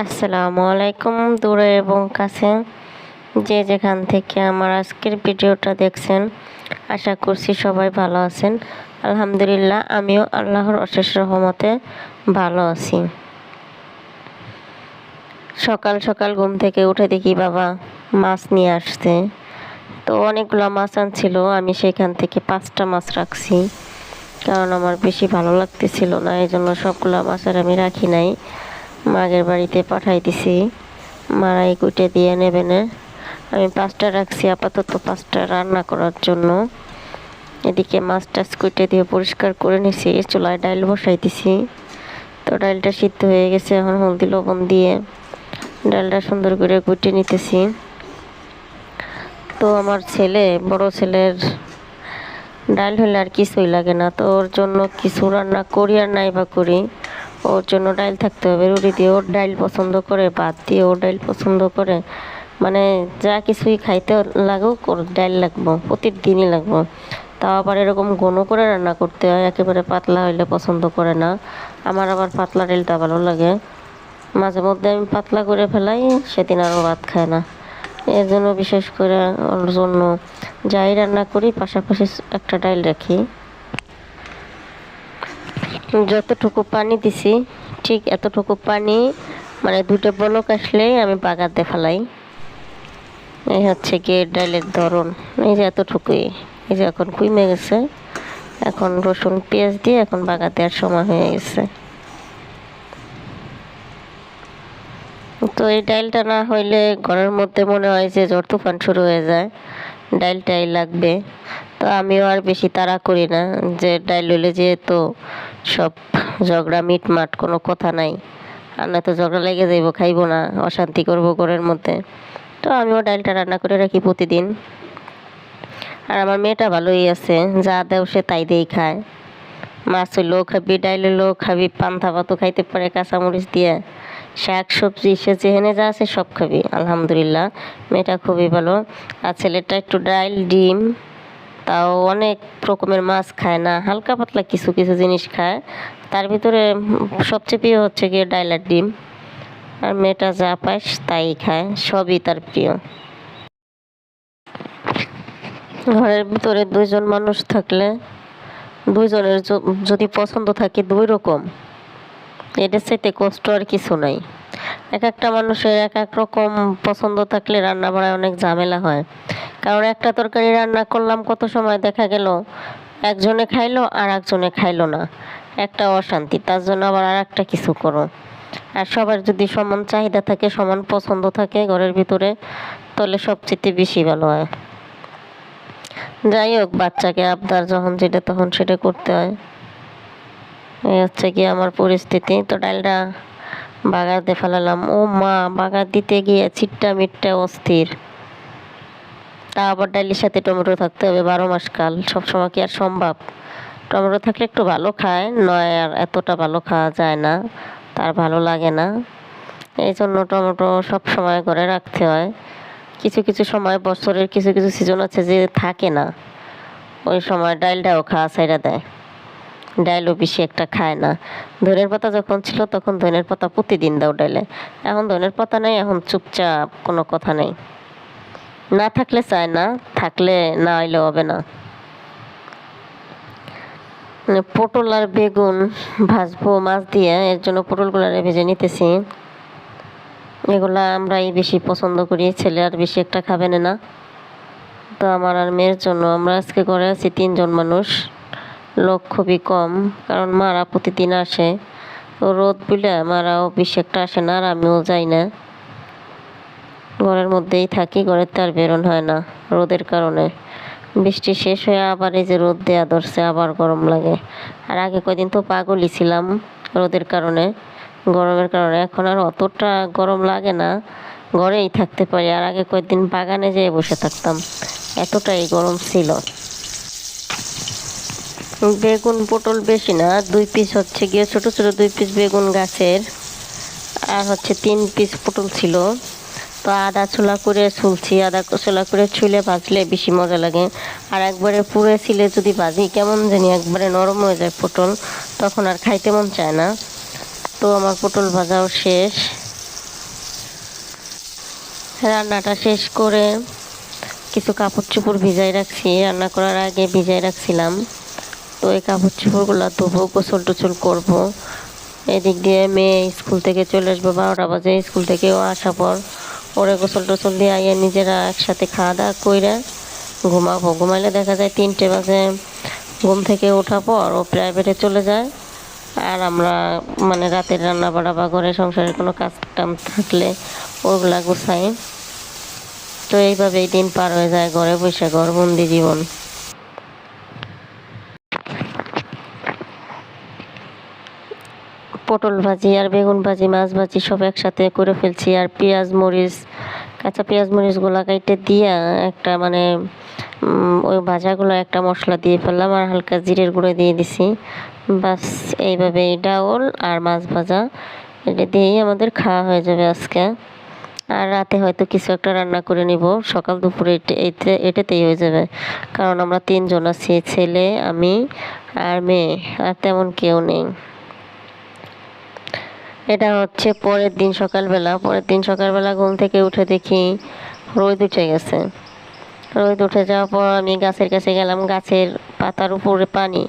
আসসালামু আলাইকুম দূরে এবং কাছে। যে যেখান থেকে আমার আজকের ভিডিওটা দেখছেন, আশা করছি সবাই ভালো আছেন। আলহামদুলিল্লাহ, আমিও আল্লাহর অশেষ রহমতে ভালো আছি। সকাল সকাল ঘুম থেকে উঠে দেখি বাবা মাছ নিয়ে আসছে। তো অনেকগুলো মাছ আনছিল, আমি সেখান থেকে পাঁচটা মাছ রাখছি। কারণ আমার বেশি ভালো লাগতেছিল না এই জন্য সবগুলো মাছ আর আমি রাখি নাই। মাগের বাড়িতে পাঠাই দিছি। মারাই কুটে দিয়ে নেবে না। আমি পাঁচটা রাখছি আপাতত পাঁচটা রান্না করার জন্য। এদিকে মাছ টাছ কুটে দিয়ে পরিষ্কার করে নিছি, চুলায় ডাইল বসাই দিছি। তো ডালটা সিদ্ধ হয়ে গেছে, এখন হলদি লবণ দিয়ে ডালটা সুন্দর করে কুটে নিতেছি। তো আমার ছেলে, বড় ছেলের ডাল হলে আর কিছুই লাগে না। তো ওর জন্য কিছু রান্না করি আর নাই বা করি। ওর জন্য ডাইল থাকতে হবে। রুটি দিয়ে ওর ডাইল পছন্দ করে, ভাত দিয়ে ওর ডাইল পছন্দ করে। মানে যা কিছুই খাইতে লাগুক, ওর ডাল লাগবো, প্রতিদিনই লাগবো। তাও আবার এরকম ঘন করে রান্না করতে হয়, একেবারে পাতলা হইলে পছন্দ করে না। আমার আবার পাতলা ডালটা ভালো লাগে। মাঝে মধ্যে আমি পাতলা করে ফেলাই, সেদিন আরও ভাত খায় না। এর জন্য বিশেষ করে ওর জন্য যাই রান্না করি, পাশাপাশি একটা ডাইল রাখি। যতটুকু পানি দিছি, ঠিক এতটুকু পানি মানে দুটো বলক আসলেই আমি বাগাতে ফেলাই। এই হচ্ছে গিয়ে ডালের ধরন। এই যে এতটুকুই। এই যে এখন কুইমে গেছে। এখন রসুন, পেঁয়াজ দিয়ে এখন বাগা দেওয়ার সময় হয়ে গেছে। তো এই ডাইলটা না হইলে ঘরের মধ্যে মনে হয় যে ঝড় তুফান শুরু হয়ে যায়। ডালটাই লাগবে। তো আমিও আর বেশি তাড়া করি না যে ডাইল হইলে যেহেতু সব ঝগড়া, মিটমাট, কোনো কথা নাই। আর না তো ঝগড়া লেগে যাইব, খাইবো না, অশান্তি করব ঘরের মধ্যে। তো আমিও ডালটা রান্না করে রাখি প্রতিদিন। আর আমার মেয়েটা ভালোই আছে, যা দেও সে তাই দিয়েই খায়। মাছ হইলেও খাবি ডাইল হইলেও খাবি, পান্থা ভাতও খাইতে পারে, কাঁচামরিচ দিয়ে। শাক, সবজি, সে যেহেনে যা আছে সব খাবি, আলহামদুলিল্লাহ। মেয়েটা খুবই ভালো। আর ছেলেটা একটু ডাইল, ডিম। তাও অনেক রকমের মাছ খায় না, হালকা পাতলা কিছু কিছু জিনিস খায়। তার ভিতরে সবচেয়ে প্রিয় হচ্ছে গিয়ে ডাইলার ডিম। আর মেয়েটা যা পায় তাই খায়, সবই তার প্রিয়। ঘরের ভিতরে দুইজন মানুষ থাকলে দুইজনের যদি পছন্দ থাকে দুই রকম। এটার চাইতে কষ্ট আর কিছু নাই। এক একটা মানুষের এক এক রকম পছন্দ থাকলে রান্না বাড়ায় অনেক ঝামেলা হয়। কারণ একটা তরকারি রান্না করলাম কত সময় দেখা গেল, একজনে খাইলো আর একজনে খাইলো না। একটা অশান্তি, তার জন্য আবার আর একটা কিছু করো। আর সবার যদি সমান চাহিদা থাকে, সমান পছন্দ থাকে ঘরের ভিতরে, তাহলে সবচেয়ে বেশি ভালো হয়। যাই হোক, বাচ্চাকে আবদার যখন যেটা তখন সেটা করতে হয়। এই হচ্ছে কি আমার পরিস্থিতি। তো ডালটা বাগাতে ফেলালাম। ও মা বাগার দিতে গিয়ে ছিট্টা মিট্টা অস্থির। তা আবার ডালির সাথে টমেটো থাকতে হবে বারো মাস কাল। সবসময় কি আর সম্ভব? টমেটো থাকলে একটু ভালো খায়, নয় আর এতটা ভালো খাওয়া যায় না, তার ভালো লাগে না। এই জন্য টমেটো সব সময় করে রাখতে হয়। কিছু কিছু সময় বছরের কিছু কিছু সিজন আছে যে থাকে না, ওই সময় ডালটাও খাওয়া ছাইড়া দেয়। ডাইলও বেশি একটা খায় না। ধনের পাতা যখন ছিল তখন ধনের পাতা প্রতিদিন দাও ডাইলে। এখন ধনের পাতা নেই, এখন চুপচাপ কোনো কথা নেই। না থাকলে চায় না, থাকলে না হইলে হবে না। মানে পটল আর বেগুন ভাজবো, মাছ দিয়ে এর জন্য পটলগুলো ভেজে নিতেছি। এগুলা আমরাই বেশি পছন্দ করি, ছেলে আর বেশি একটা খাবে না তো আমার আর মেয়ের জন্য, আমরা আজকে করে আছি তিনজন মানুষ, লোক খুবই কম, কারণ মারা প্রতিদিন আসে। রোদ বিলে মারাও বেশি একটা আসে না, আর আমিও যাই না। ঘরের মধ্যেই থাকি ঘরের তো আর বেরোন হয় না রোদের কারণে। বৃষ্টি শেষ হয়ে আবার এই যে রোদ দেয়া ধরছে, আবার গরম লাগে। আর আগে কয়দিন তো পাগলই ছিলাম রোদের কারণে, গরমের কারণে। এখন আর অতটা গরম লাগে না, ঘরেই থাকতে পারি। আর আগে কয়েকদিন বাগানে যেয়ে বসে থাকতাম, এতটাই গরম ছিল। বেগুন পটল বেশি না, দুই পিস হচ্ছে গিয়ে ছোট ছোট দুই পিস বেগুন গাছের। আর হচ্ছে তিন পিস পটল ছিল। তো আদা ছোলা করে ছুলছি, আদা ছোলা করে ছুলে ভাজলে বেশি মজা লাগে। আর একবারে পুড়ে ছিলে যদি ভাজি, কেমন জানি একবারে নরম হয়ে যায় পটল, তখন আর খাইতে মন চায় না। তো আমার পটল ভাজাও শেষ। রান্নাটা শেষ করে কিছু কাপড় চোপড় ভিজাই রাখছি। রান্না করার আগে ভিজাই রাখছিলাম। তো এই কাপড় চোপড়গুলো ধোবো গোসল টোসল করব। এদিক দিয়ে মেয়ে স্কুল থেকে চলে আসব, বারোটা বাজে স্কুল থেকেও আসার পর। ওরে গোসল টোসল দিয়ে আইয়া নিজেরা একসাথে খাওয়া দাওয়া কইরা ঘুমাবো। ঘুমাইলে দেখা যায় তিনটে বাজে। ঘুম থেকে ওঠা পর ও প্রাইভেটে চলে যায়। আর আমরা মানে রাতের রান্না বাড়া বা ঘরে সংসারের কোনো কাজ টাম থাকলে ওগুলা গুছাই। তো এইভাবেই দিন পার হয়ে যায় ঘরে বসে ঘরবন্দি জীবন। পটল ভাজি আর বেগুন ভাজি, মাছ ভাজি সব একসাথে করে ফেলছি। আর পেঁয়াজ, মরিচ, কাঁচা পেঁয়াজ, মরিচগুলো কাইটে দিয়া একটা মানে ওই ভাজাগুলো একটা মশলা দিয়ে ফেললাম আর হালকা জিরের গুঁড়ো দিয়ে দিছি। বাস এইভাবে এই ডাউল আর মাছ ভাজা, এটা দিয়েই আমাদের খাওয়া হয়ে যাবে আজকে। আর রাতে হয়তো কিছু একটা রান্না করে নিব। সকাল, দুপুরে এটাতেই হয়ে যাবে। কারণ আমরা তিনজন আছি, ছেলে, আমি আর মেয়ে, আর তেমন কেউ নেই। এটা হচ্ছে পরের দিন সকালবেলা। পরের দিন সকালবেলা ঘুম থেকে উঠে দেখি রোদ উঠে গেছে। রোদ উঠে যাওয়ার পর আমি গাছের কাছে গেলাম, গাছের পাতার উপরে পানি।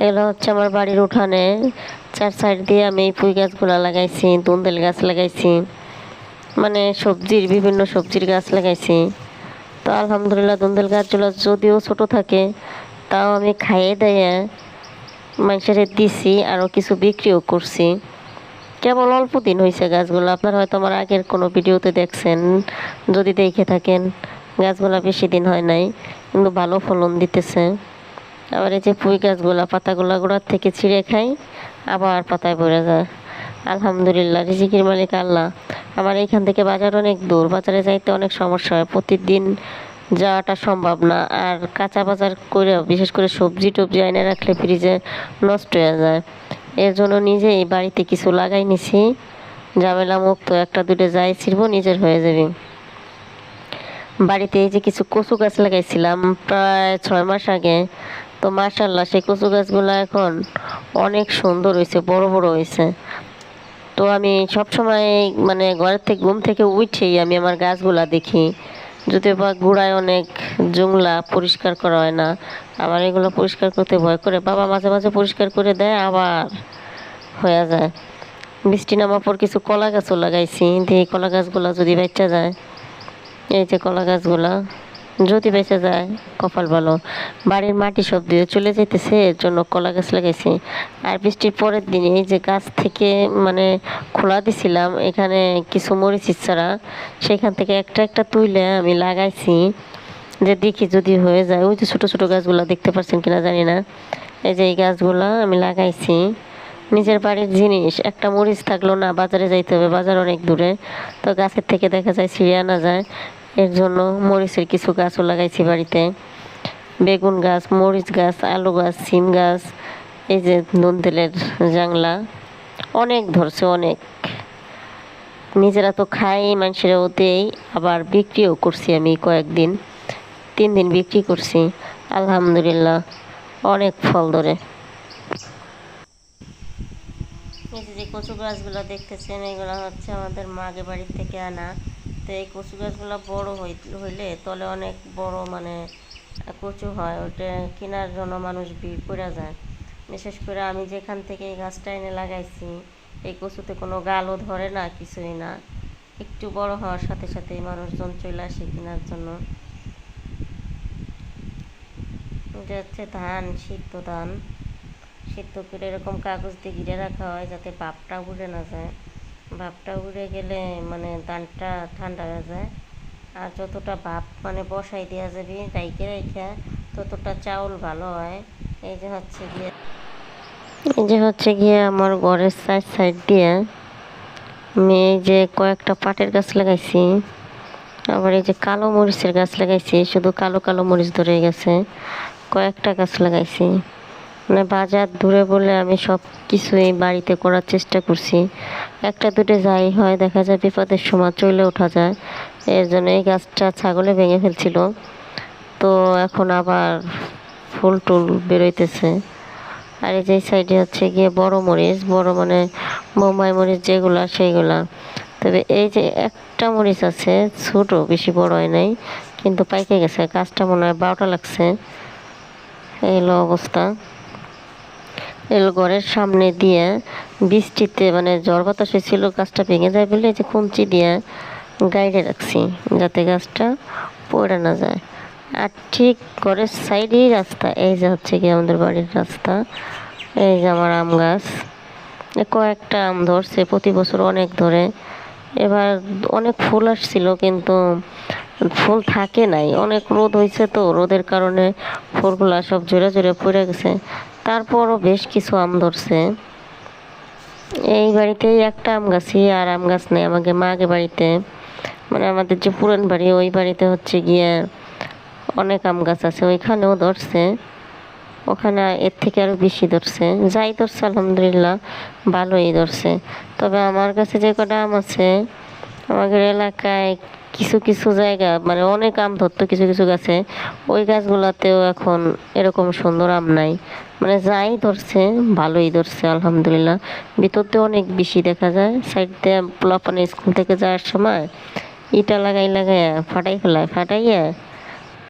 এগুলো হচ্ছে আমার বাড়ির উঠানে। চার সাইড দিয়ে আমি এই পুঁই গাছগুলো লাগাইছি, দুন্দেল গাছ লাগাইছি। মানে সবজির, বিভিন্ন সবজির গাছ লাগাইছি। তো আলহামদুলিল্লাহ দুন্দেল গাছগুলো যদিও ছোট থাকে, তাও আমি খাইয়ে দিয়ে মানুষের দিছি, আরও কিছু বিক্রিও করছি। কেবল অল্প দিন হয়েছে গাছগুলো। আপনারা হয়তো আমার আগের কোনো ভিডিওতে দেখছেন, যদি দেখে থাকেন, গাছগুলো বেশি দিন হয় নাই, কিন্তু ভালো ফলন দিতেছে। আবার এই যে পুঁই গাছগুলা, পাতাগুলা গোড়ার থেকে ছিঁড়ে খাই, আবার পাতায় পড়ে যায়। আলহামদুলিল্লাহ, রিজিকির মালিক আল্লাহ। আমার এইখান থেকে বাজার অনেক দূর, বাজারে যাইতে অনেক সমস্যা হয়। প্রতিদিন যাওয়াটা সম্ভব না, আর কাঁচা বাজার করে বিশেষ করে সবজি টবজি এনে রাখলে ফ্রিজে নষ্ট হয়ে যায়। এর জন্য নিজেই বাড়িতে কিছু লাগাই নিছি। ঝামেলা মুক্ত একটা দুটো যাই ছিড়বো, নিজের হয়ে যাবে। বাড়িতে এই যে কিছু কচু গাছ লাগাইছিলাম প্রায় ছয় মাস আগে, তো মাশাল্লাহ সেই কচু গাছগুলো এখন অনেক সুন্দর হয়েছে বড় বড় হয়েছে তো আমি সব সময় মানে ঘরের থেকে, ঘুম থেকে উঠেই আমি আমার গাছগুলা দেখি। যদি বা গুড়ায় অনেক জংলা পরিষ্কার করা হয় না আমার এগুলো পরিষ্কার করতে ভয় করে, বাবা মাঝে মাঝে পরিষ্কার করে দেয়, আবার হয়ে যায়। বৃষ্টি নামার পর কিছু কলা গাছও লাগাইছি, দিয়ে কলা গাছগুলো যদি বেচা যায়, এই যে কলা গাছগুলা যদি বেঁচে যায়, কপাল ভালো। বাড়ির মাটি সব দিয়ে চলে যেতেছে এর জন্য কলা গাছ লাগাইছি। আর বৃষ্টির পরের দিনে যে গাছ থেকে মানে খোলা দিছিলাম, এখানে কিছু মরিচ ছাড়া, সেখান থেকে একটা একটা তুলে আমি লাগাইছি। যে দেখি যদি হয়ে যায়, ওই যে ছোটো ছোটো গাছগুলো দেখতে পাচ্ছেন কিনা জানি না। এই যে এই গাছগুলা আমি লাগাইছি। নিজের বাড়ির জিনিস, একটা মরিচ থাকল না, বাজারে যাইতে হবে, বাজার অনেক দূরে। তো গাছের থেকে দেখা যায় ছিঁড়ে আনা যায়। এর জন্য মরিচের কিছু গাছও লাগাইছি বাড়িতে। বেগুন গাছ, মরিচ গাছ, আলু গাছ সিম গাছ, এই যে নুন তেলের জাংলা। অনেক ধরছে, অনেক। নিজেরা তো খাই, মানুষেরাও দেই, আবার বিক্রিও করছি আমি কয়েকদিন। তিন দিন বিক্রি করছি, আলহামদুলিল্লাহ, অনেক ফল ধরে। এই যে কচু গাছগুলো দেখতেছেন, এগুলো হচ্ছে আমাদের মাগে বাড়ির থেকে আনা। তো এই কচু গাছগুলো বড় হই- হইলে তলে অনেক বড় মানে কচু হয়। ওইটা কেনার জন্য মানুষ ভিড় করে যায়। বিশেষ করে আমি যেখান থেকে এই গাছটা এনে লাগাইছি, এই কচুতে কোনো গালও ধরে না, কিছুই না। একটু বড় হওয়ার সাথে সাথে মানুষজন চলে আসে কেনার জন্য। এটা হচ্ছে ধান, সিদ্ধ ধান। সিদ্ধ করে এরকম কাগজ দিয়ে ঘিরে রাখা হয় যাতে ভাপটা উড়ে না যায়। ভাপটা উড়ে গেলে মানে ধানটা ঠান্ডা হয়ে যায়। আর যতটা ভাপ মানে বসাই দেওয়া যাবে রাইখে রাইখা ততটা চাউল ভালো হয়। এই যে হচ্ছে গিয়ে, এই যে হচ্ছে গিয়ে আমার ঘরের সাইড সাইড দিয়ে আমি এই যে কয়েকটা পাটের গাছ লাগাইছি। আবার এই যে কালো মরিচের গাছ লাগাইছি, শুধু কালো কালো মরিচ ধরে গেছে। কয়েকটা গাছ লাগাইছি। মানে বাজার দূরে বলে আমি সব কিছুই বাড়িতে করার চেষ্টা করছি। একটা দুটো যাই হয়, দেখা যায় বিপদের সময় চলে ওঠা যায়। এর জন্য এই গাছটা ছাগলে ভেঙে ফেলছিল। তো এখন আবার ফুল টুল বেরোইতেছে। আর এই যে সাইডে হচ্ছে গিয়ে বড় মরিচ, বড় মানে বোম্বাই মরিচ যেগুলা সেইগুলা। তবে এই যে একটা মরিচ আছে, ছোটো, বেশি বড় হয় নাই, কিন্তু পাইকে গেছে। গাছটা মনে হয় বারোটা লাগছে। এই হলো অবস্থা। ঘরের সামনে দিয়ে বৃষ্টিতে মানে ঝড় বাতাস ছিল গাছটা ভেঙে যায় বলে যে কুঞ্চি দিয়ে গাইডে রাখছি যাতে গাছটা পড়ে না যায়। আর ঠিক ঘরের সাইডেই রাস্তা, এই যে হচ্ছে কি আমাদের বাড়ির রাস্তা, এই যে আমার আম গাছ। কয়েকটা আম ধরছে, প্রতি বছর অনেক ধরে। এবার অনেক ফুল আসছিল কিন্তু ফুল থাকে নাই। অনেক রোদ হয়েছে তো, রোদের কারণে ফুলগুলা সব জোরে জোরে পড়ে গেছে। তারপরও বেশ কিছু আম ধরছে। এই বাড়িতেই একটা আম গাছই আর আম গাছ নেই আমাকে মাকে বাড়িতে। মানে আমাদের যে পুরান বাড়ি, ওই বাড়িতে হচ্ছে গিয়ে অনেক আম গাছ আছে, ওইখানেও ধরছে। ওখানে এর থেকে আরও বেশি ধরছে। যাই ধরছে, আলহামদুলিল্লাহ, ভালোই ধরছে। তবে আমার কাছে যে কটা আম আছে, আমাদের এলাকায় কিছু কিছু জায়গা মানে অনেক আম ধরতো, কিছু কিছু গাছে। ওই গাছগুলোতেও এখন এরকম সুন্দর আম নাই। মানে যাই ধরছে, ভালোই ধরছে, আলহামদুলিল্লাহ। ভিতরতে অনেক বেশি দেখা যায়। সাইড দিয়ে পোলাপানে স্কুল থেকে যাওয়ার সময় ইটা লাগাই, লাগাইয়া ফাটাই ফেলায়, ফাটাইয়া